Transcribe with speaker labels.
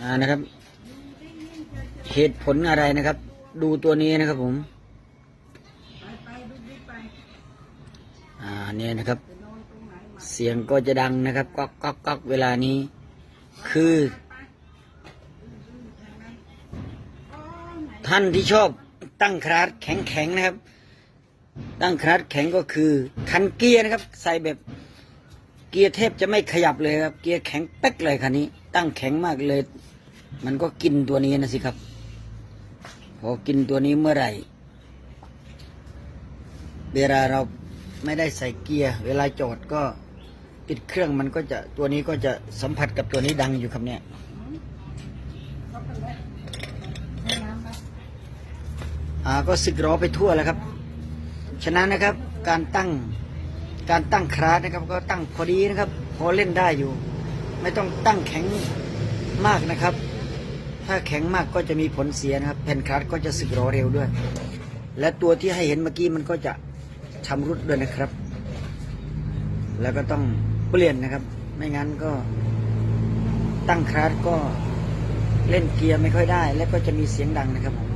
Speaker 1: อ่านะครับ เหตุผลอะไรนะครับ ดูตัวนี้นะครับผมอ่าเนี่ยนะครับ เสียงก็จะดังนะครับก๊อกก๊อกก๊อกเวลานี้ คือท่านที่ชอบตั้งคราดแข็งแข็งนะครับ ตั้งคราดแข็งก็คือคันเกียร์นะครับ ใส่แบบ เกียร์เทพจะไม่ขยับเลยครับ เกียร์แข็งเป๊กเลยคันนี้ ตั้งแข็งมากเลย มันก็กินตัวนี้นะสิครับ พอกินตัวนี้เมื่อไหร่ เวลาเราไม่ได้ใส่เกียร์ เวลาจอดก็ปิดเครื่องมันก็จะตัวนี้ก็จะสัมผัสกับตัวนี้ดังอยู่ครับเนี่ยอ่าก็สึกหรอไปทั่วแล้วครับ ฉะนั้นนะครับการตั้ง การตั้งคราสนะครับ ก็ตั้งพอดีนะครับพอเล่นได้อยู่ ไม่ต้องตั้งแข็งมากนะครับ ถ้าแข็งมากก็จะมีผลเสียนะครับ แผ่นคราสก็จะสึกรอเร็วด้วย และตัวที่ให้เห็นเมื่อกี้มันก็จะชำรุดด้วยนะครับ แล้วก็ต้องเปลี่ยนนะครับ ไม่งั้นก็ตั้งคราสก็เล่นเกียร์ไม่ค่อยได้ และก็จะมีเสียงดังนะครับผม